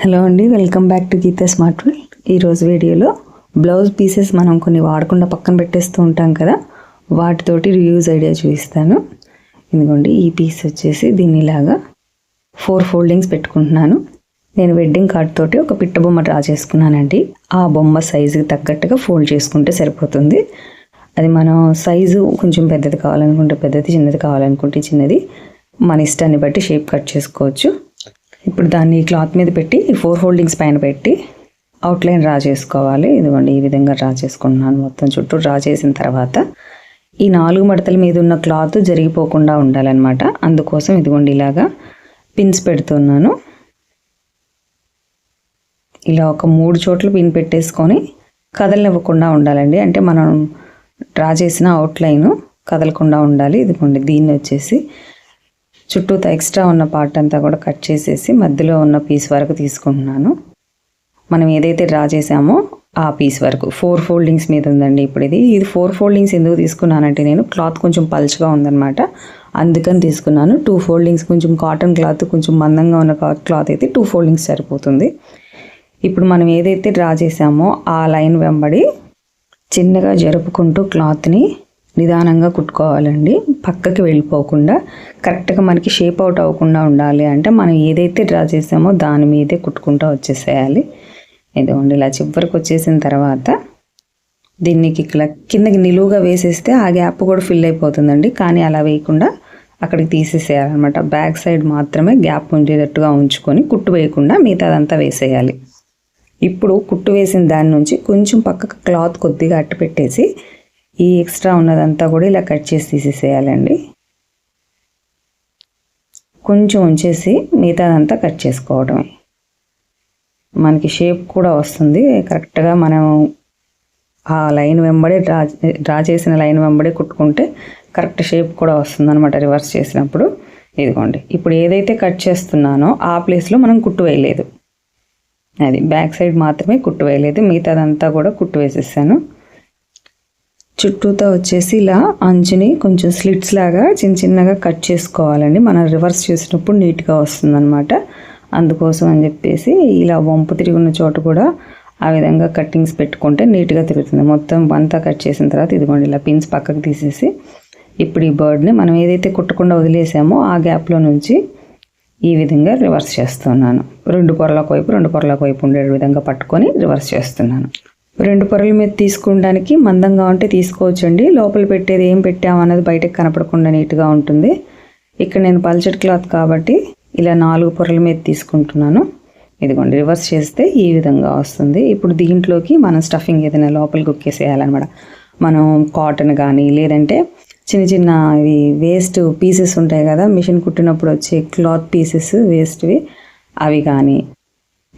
Hello అండి welcome back to Geetha smart world ఈరోజు వీడియోలో బ్లౌజ్ పీసెస్ మనం కొన్ని వాడకుండా పక్కన పెట్టేస్తూ ఉంటాం కదా వాటితోటి రియూజ్ ఐడియా చూపిస్తాను. ఎందుకండి ఈ పీస్ వచ్చేసి దీన్ని ఇలాగా ఫోర్ ఫోల్డింగ్స్ పెట్టుకుంటున్నాను. నేను వెడ్డింగ్ కార్డ్ తోటి ఒక పిట్ట బొమ్మ డ్రా చేసుకున్నానండి. ఆ బొమ్మ సైజుకి తగ్గట్టుగా ఫోల్డ్ చేసుకుంటే సరిపోతుంది. అది మనం సైజు కొంచెం పెద్దది కావాలనుకుంటే పెద్దది చిన్నది కావాలనుకుంటే చిన్నది. మన ఇష్టాన్ని బట్టి షేప్ కట్ చేసుకోవచ్చు. ఇప్పుడు దాన్ని క్లాత్ మీద పెట్టి ఫోర్ హోల్డింగ్స్ పైన పెట్టి అవుట్లైన్ డ్రా చేసుకోవాలి. ఇదిగోండి ఈ విధంగా డ్రా చేసుకుంటున్నాను మొత్తం చుట్టూ డ్రా చేసిన తర్వాత ఈ నాలుగు మడతల మీద ఉన్న క్లాత్ జరిగిపోకుండా ఉండాలన్నమాట. అందుకోసం ఇదిగోండి ఇలాగా పిన్స్ పెడుతున్నాను. ఇలా ఒక మూడు చోట్ల పిన్ పెట్టేసుకొని కదలనివ్వకుండా ఉండాలండి. అంటే మనం డ్రా చేసిన అవుట్లైన్ కదలకుండా ఉండాలి. ఇదిగోండి దీన్ని వచ్చేసి చుట్టూ ఎక్స్ట్రా ఉన్న పార్ట్ అంతా కూడా కట్ చేసేసి మధ్యలో ఉన్న పీస్ వరకు తీసుకుంటున్నాను. మనం ఏదైతే డ్రా చేసామో ఆ పీస్ వరకు. ఫోర్ ఫోల్డింగ్స్ మీద ఉందండి ఇప్పుడు ఇది. ఇది ఫోర్ ఫోల్డింగ్స్ ఎందుకు తీసుకున్నానంటే నేను క్లాత్ కొంచెం పల్చగా ఉందన్నమాట. అందుకని తీసుకున్నాను. టూ ఫోల్డింగ్స్ కొంచెం కాటన్ క్లాత్ కొంచెం మందంగా ఉన్న క్లాత్ అయితే టూ ఫోల్డింగ్స్ సరిపోతుంది. ఇప్పుడు మనం ఏదైతే డ్రా చేసామో ఆ లైన్ వెంబడి చిన్నగా జరుపుకుంటూ క్లాత్ని నిదానంగా కుట్టుకోవాలండి. పక్కకి వెళ్ళిపోకుండా కరెక్ట్గా మనకి షేప్ అవుట్ అవ్వకుండా ఉండాలి అంటే మనం ఏదైతే డ్రా చేసామో దాని మీదే కుట్టుకుంటూ వచ్చేసేయాలి. ఇదిగోండి ఇలా చివరికి వచ్చేసిన తర్వాత దీన్ని ఇలా కిందకి నిలువుగా వేసేస్తే ఆ గ్యాప్ కూడా ఫిల్ అయిపోతుందండి. కానీ అలా వేయకుండా అక్కడికి తీసేసేయాలన్నమాట. బ్యాక్ సైడ్ మాత్రమే గ్యాప్ ఉండేటట్టుగా ఉంచుకొని కుట్టు వేయకుండా మిగతాదంతా వేసేయాలి. ఇప్పుడు కుట్టు వేసిన దాని నుంచి కొంచెం పక్కకు క్లాత్ కొద్దిగా అట్టు పెట్టేసి ఈ ఎక్స్ట్రా ఉన్నదంతా కూడా ఇలా కట్ చేసి తీసేసేయాలండి. కొంచెం ఉంచేసి మిగతాదంతా కట్ చేసుకోవడమే. మనకి షేప్ కూడా వస్తుంది. కరెక్ట్గా మనం ఆ లైన్ వెంబడే డ్రా డ్రా చేసిన లైన్ వెంబడే కుట్టుకుంటే కరెక్ట్ షేప్ కూడా వస్తుంది అనమాట రివర్స్ చేసినప్పుడు. ఇదిగోండి. ఇప్పుడు ఏదైతే కట్ చేస్తున్నానో ఆ ప్లేస్లో మనం కుట్టు వేయలేదు. అది బ్యాక్ సైడ్ మాత్రమే కుట్టు వేయలేదు. మిగతాదంతా కూడా కుట్టు వేసేసాను. చుట్టూతో వచ్చేసి ఇలా అంచుని కొంచెం స్లిట్స్ లాగా చిన్న చిన్నగా కట్ చేసుకోవాలండి. మనం రివర్స్ చేసినప్పుడు నీట్గా వస్తుందన్నమాట. అందుకోసం అని చెప్పేసి ఇలా వంపు తిరిగి ఉన్న చోట కూడా ఆ విధంగా కట్టింగ్స్ పెట్టుకుంటే నీట్గా తిరుగుతుంది. మొత్తం అంతా కట్ చేసిన తర్వాత ఇదిగోండి ఇలా పిన్స్ పక్కకు తీసేసి ఇప్పుడు ఈ బర్డ్ని మనం ఏదైతే కుట్టకుండా వదిలేసామో ఆ గ్యాప్లో నుంచి ఈ విధంగా రివర్స్ చేస్తున్నాను. రెండు పొరలకు వైపు రెండు పొరలకు వైపు ఉండే విధంగా పట్టుకొని రివర్స్ చేస్తున్నాను. రెండు పొరల మీద తీసుకోవడానికి మందంగా ఉంటే తీసుకోవచ్చండి. లోపల పెట్టేది ఏం పెట్టాము అన్నది బయటకు కనపడకుండా నీట్గా ఉంటుంది. ఇక్కడ నేను పల్చటి క్లాత్ కాబట్టి ఇలా నాలుగు పొరల మీద తీసుకుంటున్నాను. ఇదిగోండి రివర్స్ చేస్తే ఈ విధంగా వస్తుంది. ఇప్పుడు దీంట్లోకి మనం స్టఫింగ్ ఏదైనా లోపల కుక్కేసేయాలన్నమాట మనం కాటన్ కానీ లేదంటే చిన్న చిన్న ఇవి వేస్ట్ పీసెస్ ఉంటాయి కదా మిషన్ కుట్టినప్పుడు వచ్చే క్లాత్ పీసెస్ వేస్ట్వి అవి కానీ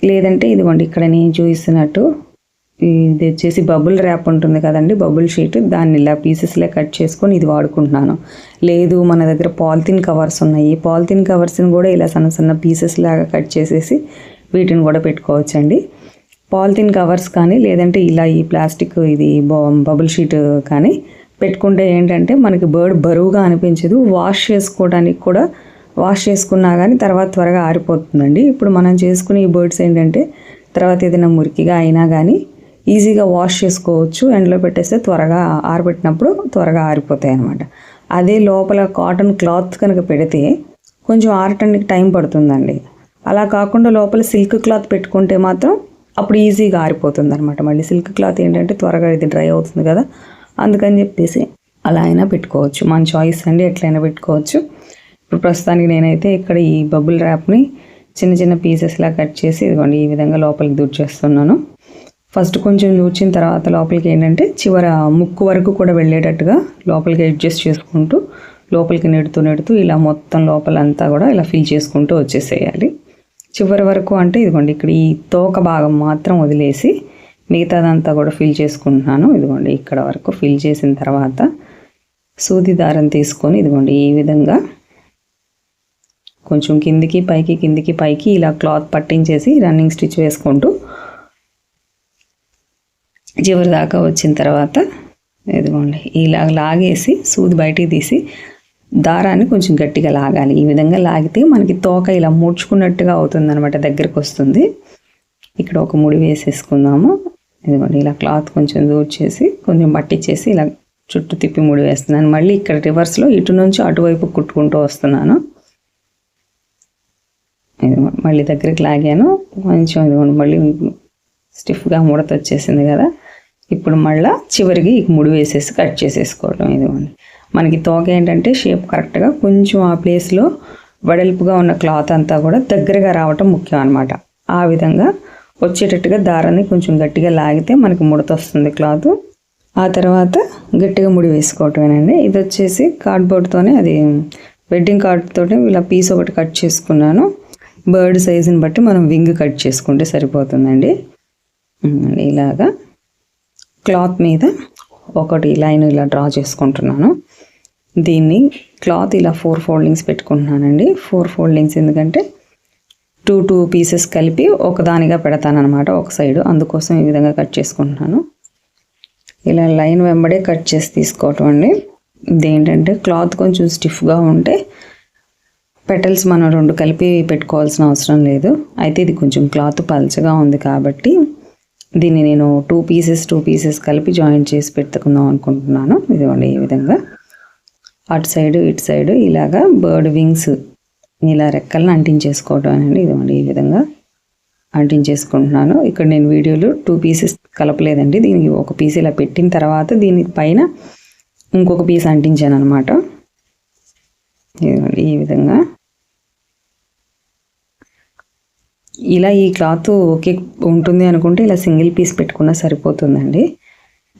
లేదంటే ఇదిగోండి ఇక్కడ నేను చూపిస్తున్నట్టు ఇది వచ్చేసి బబుల్ ర్యాప్ ఉంటుంది కదండి బబుల్ షీట్. దాన్ని ఇలా పీసెస్లే కట్ చేసుకొని ఇది వాడుకుంటున్నాను. లేదు మన దగ్గర పాలిథిన్ కవర్స్ ఉన్నాయి. పాలిథిన్ కవర్స్ని కూడా ఇలా సన్న సన్న పీసెస్ లాగా కట్ చేసేసి వీటిని కూడా పెట్టుకోవచ్చండి. పాలిథిన్ కవర్స్ కానీ లేదంటే ఇలా ఈ ప్లాస్టిక్ ఇది బబుల్ షీట్ కానీ పెట్టుకుంటే ఏంటంటే మనకి బర్డ్ బరువుగా అనిపించదు. వాష్ చేసుకోవడానికి కూడా వాష్ చేసుకున్నా కానీ తర్వాత త్వరగా ఆరిపోతుందండి. ఇప్పుడు మనం చేసుకునే ఈ బర్డ్స్ ఏంటంటే తర్వాత ఏదైనా మురికిగా అయినా కానీ ఈజీగా వాష్ చేసుకోవచ్చు. ఎండలో పెట్టేస్తే త్వరగా ఆరబెట్టినప్పుడు త్వరగా ఆరిపోతాయి అనమాట అదే లోపల కాటన్ క్లాత్ కనుక పెడితే కొంచెం ఆరటానికి టైం పడుతుందండి. అలా కాకుండా లోపల సిల్క్ క్లాత్ పెట్టుకుంటే మాత్రం అప్పుడు ఈజీగా ఆరిపోతుంది అనమాట మళ్ళీ సిల్క్ క్లాత్ ఏంటంటే త్వరగా ఇది డ్రై అవుతుంది కదా. అందుకని చెప్పేసి అలా అయినా పెట్టుకోవచ్చు. మన చాయిస్ అండి ఎట్లయినా పెట్టుకోవచ్చు. ఇప్పుడు ప్రస్తుతానికి నేనైతే ఇక్కడ ఈ బబుల్ ర్యాప్ని చిన్న చిన్న పీసెస్లా కట్ చేసి ఇదిగోండి ఈ విధంగా లోపలికి దూర్చేస్తున్నాను ఫస్ట్ కొంచెం నూర్చిన తర్వాత లోపలికి ఏంటంటే చివర ముక్కు వరకు కూడా వెళ్ళేటట్టుగా లోపలికి అడ్జస్ట్ చేసుకుంటూ లోపలికి నెడుతూ నెడుతూ ఇలా మొత్తం లోపలంతా కూడా ఇలా ఫిల్ చేసుకుంటూ వచ్చేసేయాలి. చివరి వరకు అంటే ఇదిగోండి ఇక్కడ ఈ తోక భాగం మాత్రం వదిలేసి మిగతాదంతా కూడా ఫిల్ చేసుకుంటున్నాను. ఇదిగోండి ఇక్కడ వరకు ఫిల్ చేసిన తర్వాత సూది దారం తీసుకొని ఇదిగోండి ఈ విధంగా కొంచెం కిందికి పైకి కిందికి పైకి ఇలా క్లాత్ పట్టించేసి రన్నింగ్ స్టిచ్ వేసుకుంటూ చివరి దాకా వచ్చిన తర్వాత ఇదిగోండి ఇలా లాగేసి సూది బయటికి తీసి దారాన్ని కొంచెం గట్టిగా లాగాలి. ఈ విధంగా లాగితే మనకి తోక ఇలా ముడుచుకున్నట్టుగా అవుతుంది అనమాట దగ్గరికి వస్తుంది. ఇక్కడ ఒక ముడి వేసేసుకుందాము. ఇదిగోండి ఇలా క్లాత్ కొంచెం దూర్చేసి కొంచెం పట్టించేసి ఇలా చుట్టూ తిప్పి ముడి వేస్తున్నాను. మళ్ళీ ఇక్కడ రివర్స్లో ఇటు నుంచి అటువైపు కుట్టుకుంటూ వస్తున్నాను. ఇదిగోండి మళ్ళీ దగ్గరికి లాగాను. కొంచెం ఇదిగోండి మళ్ళీ స్టిఫ్గా ముడత వచ్చేసింది కదా. ఇప్పుడు మళ్ళీ చివరికి ముడి వేసేసి కట్ చేసేసుకోవడం ఇదిగోండి. మనకి తోక ఏంటంటే షేప్ కరెక్ట్గా కొంచెం ఆ ప్లేస్లో వెడల్పుగా ఉన్న క్లాత్ అంతా కూడా దగ్గరగా రావటం ముఖ్యం అనమాట ఆ విధంగా వచ్చేటట్టుగా దారాన్ని కొంచెం గట్టిగా లాగితే మనకి ముడత వస్తుంది క్లాత్ ఆ తర్వాత గట్టిగా ముడి వేసుకోవటమేనండి. ఇది వచ్చేసి కార్డ్బోర్డ్తోనే అది వెడ్డింగ్ కార్డ్తోనే ఇలా పీస్ ఒకటి కట్ చేసుకున్నాను. బర్డ్ సైజుని బట్టి మనం వింగ్ కట్ చేసుకుంటే సరిపోతుందండి. ఇలాగా క్లాత్ మీద ఒకటి లైన్ ఇలా డ్రా చేసుకుంటున్నాను. దీన్ని క్లాత్ ఇలా ఫోర్ ఫోల్డింగ్స్ పెట్టుకుంటున్నానండి. ఫోర్ ఫోల్డింగ్స్ ఎందుకంటే టూ టూ పీసెస్ కలిపి ఒకదానిగా పెడతానమాట ఒక సైడు. అందుకోసం ఈ విధంగా కట్ చేసుకుంటున్నాను. ఇలా లైన్ వెంబడే కట్ చేసి తీసుకోవటం అండి. ఇదేంటంటే క్లాత్ కొంచెం స్టిఫ్గా ఉంటే పెటల్స్ మనం రెండు కలిపి పెట్టుకోవాల్సిన అవసరం లేదు. అయితే ఇది కొంచెం క్లాత్ పల్చగా ఉంది కాబట్టి దీన్ని నేను టూ పీసెస్ టూ పీసెస్ కలిపి జాయింట్ చేసి పెట్టుకుందాం అనుకుంటున్నాను. ఇదిగోండి ఈ విధంగా. అటు సైడ్ ఇటు సైడ్ ఇలాగా బర్డ్ వింగ్స్ ఇలా రెక్కలను అంటించేసుకోవడం అండి ఇదిగోండి ఈ విధంగా అంటించేసుకుంటున్నాను. ఇక్కడ నేను వీడియోలో టూ పీసెస్ కలపలేదండి. దీనికి ఒక పీస్ ఇలా పెట్టిన తర్వాత దీని పైన ఇంకొక పీస్ అంటించాను అనమాట ఇదిగోండి ఈ విధంగా. ఇలా ఈ క్లాత్ ఓకే ఉంటుంది అనుకుంటే ఇలా సింగిల్ పీస్ పెట్టుకున్నా సరిపోతుందండి.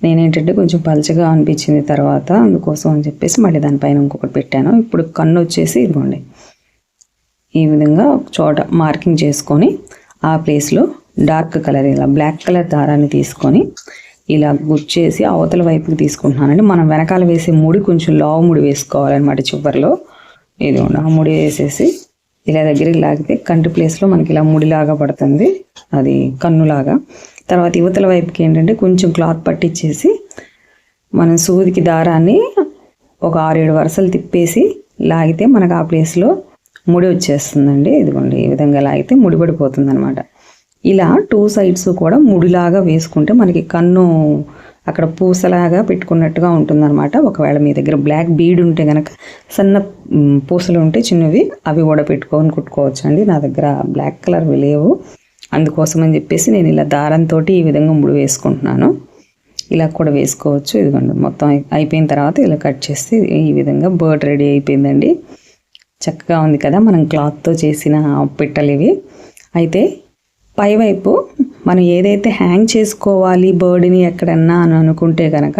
నేనేంటంటే కొంచెం పలచగా అనిపించింది తర్వాత అందుకోసం అని చెప్పేసి మళ్ళీ దానిపైన ఇంకొకటి పెట్టాను. ఇప్పుడు కన్ను వచ్చేసి ఇదిగోండి. ఈ విధంగా ఒక చోట మార్కింగ్ చేసుకొని ఆ ప్లేస్లో డార్క్ కలర్ ఇలా బ్లాక్ కలర్ దారాన్ని తీసుకొని ఇలా గుచ్చేసి అవతల వైపుకి తీసుకుంటున్నానండి. మనం వెనకాల వేసే ముడి కొంచెం లావు ముడి వేసుకోవాలన్నమాట చివరిలో. ఇదిగోండి ఆ ముడి వేసేసి ఇలా దగ్గరికి లాగితే కంటి ప్లేస్లో మనకి ఇలా ముడిలాగా పడుతుంది. అది కన్నులాగా. తర్వాత యువతల వైపుకి ఏంటంటే కొంచెం క్లాత్ పట్టించేసి మనం సూదికి దారాన్ని ఒక ఆరేడు వరుసలు తిప్పేసి లాగితే మనకు ఆ ప్లేస్లో ముడి వచ్చేస్తుందండి. ఇదిగోండి ఈ విధంగా లాగితే ముడిపడిపోతుంది అనమాట ఇలా టూ సైడ్స్ కూడా ముడిలాగా వేసుకుంటే మనకి కన్ను అక్కడ పూసలాగా పెట్టుకున్నట్టుగా ఉంటుందన్నమాట. ఒకవేళ మీ దగ్గర బ్లాక్ బీడ్ ఉంటే కనుక సన్న పూసలు ఉంటే చిన్నవి అవి కూడా పెట్టుకొని కుట్టుకోవచ్చు అండి నా దగ్గర బ్లాక్ కలర్వి లేవు. అందుకోసం అని చెప్పేసి నేను ఇలా దారంతో ఈ విధంగా ముడి వేసుకుంటున్నాను. ఇలా కూడా వేసుకోవచ్చు. ఇదిగోండి మొత్తం అయిపోయిన తర్వాత ఇలా కట్ చేస్తే ఈ విధంగా బర్డ్ రెడీ అయిపోయిందండి. చక్కగా ఉంది కదా మనం క్లాత్తో చేసిన పిట్టలు ఇవి. అయితే పైవైపు మనం ఏదైతే హ్యాంగ్ చేసుకోవాలి బర్డ్ని ఎక్కడన్నా అని అనుకుంటే కనుక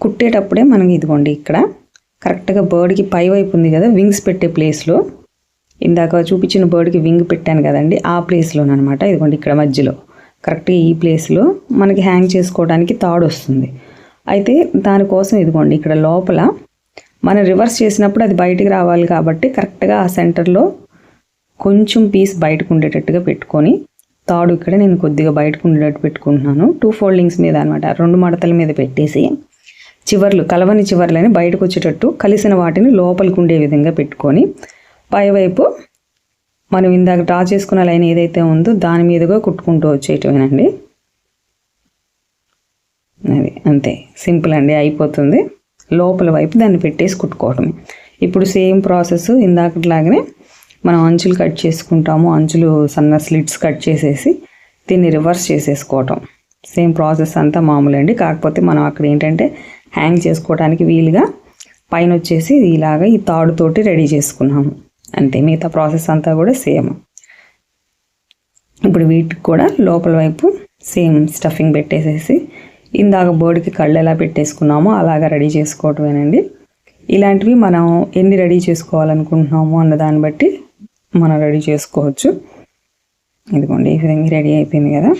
కుట్టేటప్పుడే మనం ఇదిగోండి ఇక్కడ కరెక్ట్గా బర్డ్కి పైవైపు ఉంది కదా వింగ్స్ పెట్టే ప్లేస్లో ఇందాక చూపించిన బర్డ్కి వింగ్ పెట్టాను కదండి ఆ ప్లేస్లోనమాట ఇదిగోండి ఇక్కడ మధ్యలో. కరెక్ట్గా ఈ ప్లేస్లో మనకి హ్యాంగ్ చేసుకోవడానికి తాడు వస్తుంది. అయితే దానికోసం ఇదిగోండి ఇక్కడ లోపల మనం రివర్స్ చేసినప్పుడు అది బయటికి రావాలి కాబట్టి కరెక్ట్గా ఆ సెంటర్లో కొంచెం పీస్ బయటకు ఉండేటట్టుగా పెట్టుకొని తాడు ఇక్కడ నేను కొద్దిగా బయటకు ఉండేటట్టు పెట్టుకుంటున్నాను. టూ ఫోల్డింగ్స్ మీద అనమాట రెండు మడతల మీద పెట్టేసి చివర్లు కలవని చివర్లని బయటకు వచ్చేటట్టు కలిసిన వాటిని లోపలికి ఉండే విధంగా పెట్టుకొని పైవైపు మనం ఇందాక డ్రా చేసుకున్న లైన్ ఏదైతే ఉందో దాని మీదుగా కుట్టుకుంటూ వచ్చేయటమేనండి. అది అంతే. సింపుల్ అండి అయిపోతుంది. లోపల వైపు దాన్ని పెట్టేసి కుట్టుకోవటమే. ఇప్పుడు సేమ్ ప్రాసెస్ ఇందాకట్లాగానే మనం అంచులు కట్ చేసుకుంటాము అంచులు సన్న స్లిట్స్ కట్ చేసేసి దీన్ని రివర్స్ చేసేసుకోవటం. సేమ్ ప్రాసెస్ అంతా మామూలండి కాకపోతే మనం అక్కడ ఏంటంటే హ్యాంగ్ చేసుకోవడానికి వీలుగా పైన వచ్చేసి ఇలాగ ఈ తాడుతోటి రెడీ చేసుకున్నాము. అంతే మిగతా ప్రాసెస్ అంతా కూడా సేమ్ ఇప్పుడు వీటికి కూడా లోపల వైపు సేమ్ స్టఫింగ్ పెట్టేసేసి ఇందాక బోర్డుకి కళ్ళు ఎలా పెట్టేసుకున్నామో అలాగా రెడీ చేసుకోవటమేనండి. ఇలాంటివి మనం ఎన్ని రెడీ చేసుకోవాలనుకుంటున్నాము అన్న దాన్ని బట్టి మనం రెడీ చేసుకోవచ్చు. ఇదిగోండి ఈ విధంగా రెడీ అయిపోయింది కదా.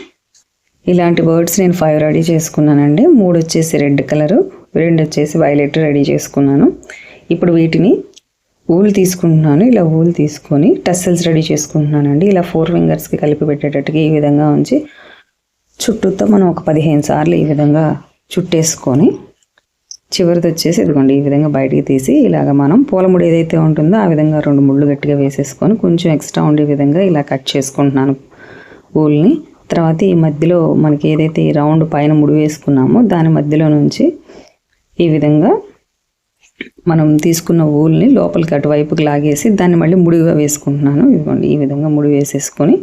ఇలాంటి బర్డ్స్ నేను ఫైవ్ రెడీ చేసుకున్నానండి. మూడు వచ్చేసి రెడ్ కలరు రెండు వచ్చేసి వైలెట్ రెడీ చేసుకున్నాను. ఇప్పుడు వీటిని ఊలు తీసుకుంటున్నాను. ఇలా ఊలు తీసుకొని టస్సెల్స్ రెడీ చేసుకుంటున్నానండి. ఇలా ఫోర్ ఫింగర్స్కి కలిపి పెట్టేటట్టుగా ఈ విధంగా ఉంచి చుట్టూతో మనం ఒక పదిహేను సార్లు ఈ విధంగా చుట్టేసుకొని చివరిది వచ్చేసి ఇదిగోండి ఈ విధంగా బయటికి తీసి ఇలాగ మనం పూలముడి ఏదైతే ఉంటుందో ఆ విధంగా రెండు ముళ్ళు గట్టిగా వేసేసుకొని కొంచెం ఎక్స్ట్రా ఉండే విధంగా ఇలా కట్ చేసుకుంటున్నాను ఊల్ని తర్వాత ఈ మధ్యలో మనకి ఏదైతే ఈ రౌండ్ పైన ముడి వేసుకున్నామో దాని మధ్యలో నుంచి ఈ విధంగా మనం తీసుకున్న ఊల్ని లోపలికి అటువైపుకి లాగేసి దాన్ని మళ్ళీ ముడిగా వేసుకుంటున్నాను. ఇదిగోండి ఈ విధంగా ముడి వేసేసుకొని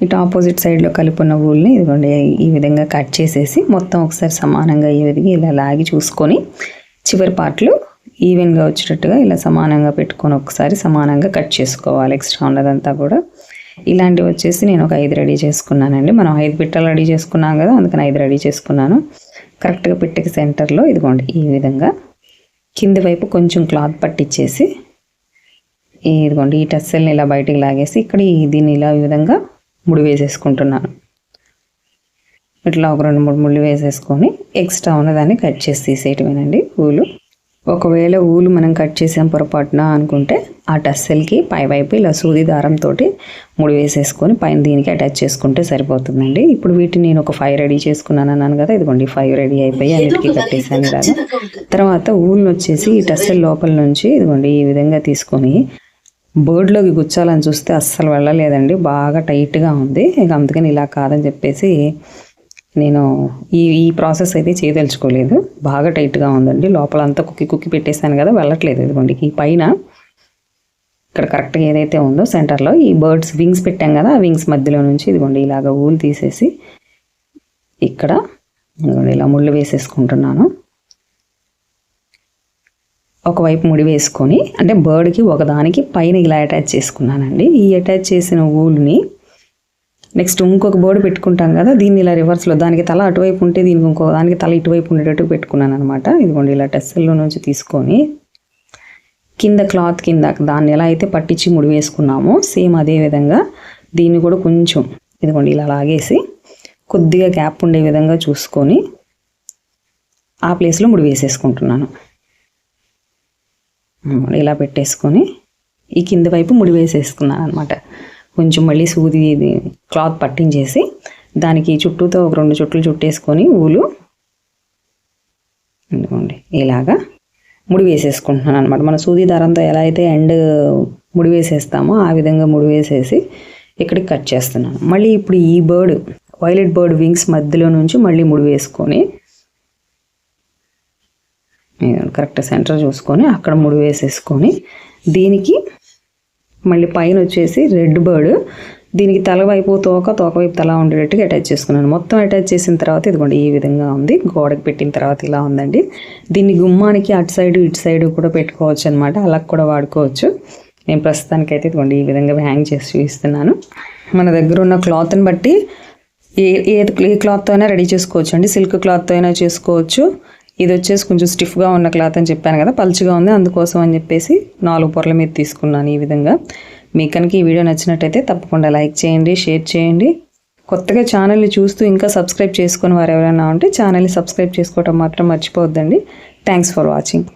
ఇటు ఆపోజిట్ సైడ్లో కలుపున్న ఊల్ని ఇదిగోండి ఈ విధంగా కట్ చేసేసి మొత్తం ఒకసారి సమానంగా ఈ విధంగా ఇలా లాగి చూసుకొని చివరి పార్ట్లు ఈవెన్గా వచ్చేటట్టుగా ఇలా సమానంగా పెట్టుకొని ఒకసారి సమానంగా కట్ చేసుకోవాలి ఎక్స్ట్రా ఉన్నదంతా కూడా. ఇలాంటివి వచ్చేసి నేను ఒక ఐదు రెడీ చేసుకున్నానండి. మనం ఐదు పిట్టలు రెడీ చేసుకున్నాం కదా అందుకని ఐదు రెడీ చేసుకున్నాను. కరెక్ట్గా పిట్టకి సెంటర్లో ఇదిగోండి ఈ విధంగా కింది వైపు కొంచెం క్లాత్ పట్టించేసి ఇదిగోండి ఈ టెస్సల్ని ఇలా బయటికి లాగేసి ఇక్కడ ఈ దీన్ని ఇలా ఈ విధంగా ముడి వేసేసుకుంటున్నాను. ఇట్లా ఒక రెండు మూడు ముళ్ళు వేసేసుకొని ఎక్స్ట్రా ఉన్నదాన్ని కట్ చేసి తీసేయటమేనండి ఊలు. ఒకవేళ ఊలు మనం కట్ చేసాం పొరపాటున అనుకుంటే ఆ టస్సెల్కి పై వైపు ఇలా సూది దారంతో ముడి వేసేసుకొని పైన దీనికి అటాచ్ చేసుకుంటే సరిపోతుందండి. ఇప్పుడు వీటిని నేను ఒక ఫైవ్ రెడీ చేసుకున్నాను అన్నాను కదా ఇదిగోండి ఫైవ్ రెడీ అయిపోయి అన్నిటికీ కట్టేసాను ఇలాగా తర్వాత ఊళ్ళని వచ్చేసి ఈ టస్సెల్ లోపల నుంచి ఇదిగోండి ఈ విధంగా తీసుకొని బర్డ్లోకి గుచ్చాలని చూస్తే అస్సలు వెళ్ళలేదండి. బాగా టైట్గా ఉంది. ఇక అందుకని ఇలా కాదని చెప్పేసి నేను ఈ ఈ ప్రాసెస్ అయితే చేయదలుచుకోలేదు. బాగా టైట్గా ఉందండి. లోపల అంతా కుక్కి కుక్కి పెట్టేశాను కదా వెళ్ళట్లేదు ఇదిగోండి. ఈ పైన ఇక్కడ కరెక్ట్గా ఏదైతే ఉందో సెంటర్లో ఈ బర్డ్స్ వింగ్స్ పెట్టాం కదా ఆ వింగ్స్ మధ్యలో నుంచి ఇదిగోండి ఇలాగ ఊలు తీసేసి ఇక్కడ ఇదిగోండి ఇలా ముళ్ళు వేసేసుకుంటున్నాను. ఒకవైపు ముడి వేసుకొని అంటే బర్డ్కి ఒకదానికి పైన ఇలా అటాచ్ చేసుకున్నానండి. ఈ అటాచ్ చేసిన ఊల్ని నెక్స్ట్ ఇంకొక బోర్డు పెట్టుకుంటాం కదా దీన్ని ఇలా రివర్స్లో దానికి తల అటువైపు ఉంటే దీనికి ఇంకో దానికి తల ఇటువైపు ఉండేటట్టు పెట్టుకున్నాను అనమాట ఇదిగోండి ఇలా టెస్సల్లో నుంచి తీసుకొని కింద క్లాత్ కింద దాన్ని ఎలా అయితే పట్టించి ముడి వేసుకున్నామో సేమ్ అదే విధంగా దీన్ని కూడా కొంచెం ఇదిగోండి ఇలా లాగేసి కొద్దిగా గ్యాప్ ఉండే విధంగా చూసుకొని ఆ ప్లేస్లో ముడి వేసేసుకుంటున్నాను. ఇలా పెట్టేసుకొని ఈ కింద వైపు ముడి వేసేసుకున్నాను అనమాట కొంచెం మళ్ళీ సూది క్లాత్ పట్టించేసి దానికి చుట్టూతో ఒక రెండు చుట్లు చుట్టేసుకొని ఊలు ఇదిగోండి ఇలాగా ముడి వేసేసుకుంటున్నాను అనమాట మన సూది దారంతో ఎలా అయితే ఎండ్ ముడి వేసేస్తామో ఆ విధంగా ముడి వేసేసి ఇక్కడికి కట్ చేస్తున్నాను. మళ్ళీ ఇప్పుడు ఈ బర్డ్ వైలెట్ బర్డ్ వింగ్స్ మధ్యలో నుంచి మళ్ళీ ముడి వేసుకొని కరెక్ట్ సెంటర్ చూసుకొని అక్కడ ముడి వేసేసుకొని దీనికి మళ్ళీ పైన వచ్చేసి రెడ్ బర్డ్. దీనికి తల వైపు తోక తోక వైపు తల ఉండేటట్టుగా అటాచ్ చేసుకున్నాను. మొత్తం అటాచ్ చేసిన తర్వాత ఇదిగోండి ఈ విధంగా ఉంది. గోడకి పెట్టిన తర్వాత ఇలా ఉందండి. దీన్ని గుమ్మానికి అటు సైడ్ ఇటు సైడ్ కూడా పెట్టుకోవచ్చు అనమాట అలా కూడా వాడుకోవచ్చు. నేను ప్రస్తుతానికైతే ఇదిగోండి ఈ విధంగా హ్యాంగ్ చేసి చూపిస్తున్నాను. మన దగ్గర ఉన్న క్లాత్ని బట్టి ఏ ఏ ఏ క్లాత్తో అయినా రెడీ చేసుకోవచ్చు అండి సిల్క్ క్లాత్తో అయినా చేసుకోవచ్చు. ఇది వచ్చేసి కొంచెం స్టిఫ్గా ఉన్న క్లాత్ అని చెప్పాను కదా పలుచగా ఉంది. అందుకోసం అని చెప్పేసి నాలుగు పొరల మీద తీసుకున్నాను ఈ విధంగా. మీకు కనుక ఈ వీడియో నచ్చినట్టయితే తప్పకుండా లైక్ చేయండి షేర్ చేయండి. కొత్తగా ఛానల్ని చూస్తూ ఇంకా సబ్స్క్రైబ్ చేసుకుని వారు ఎవరైనా ఉంటే ఛానల్ని సబ్స్క్రైబ్ చేసుకోవటం మాత్రం మర్చిపోవద్దండి. Thanks for watching.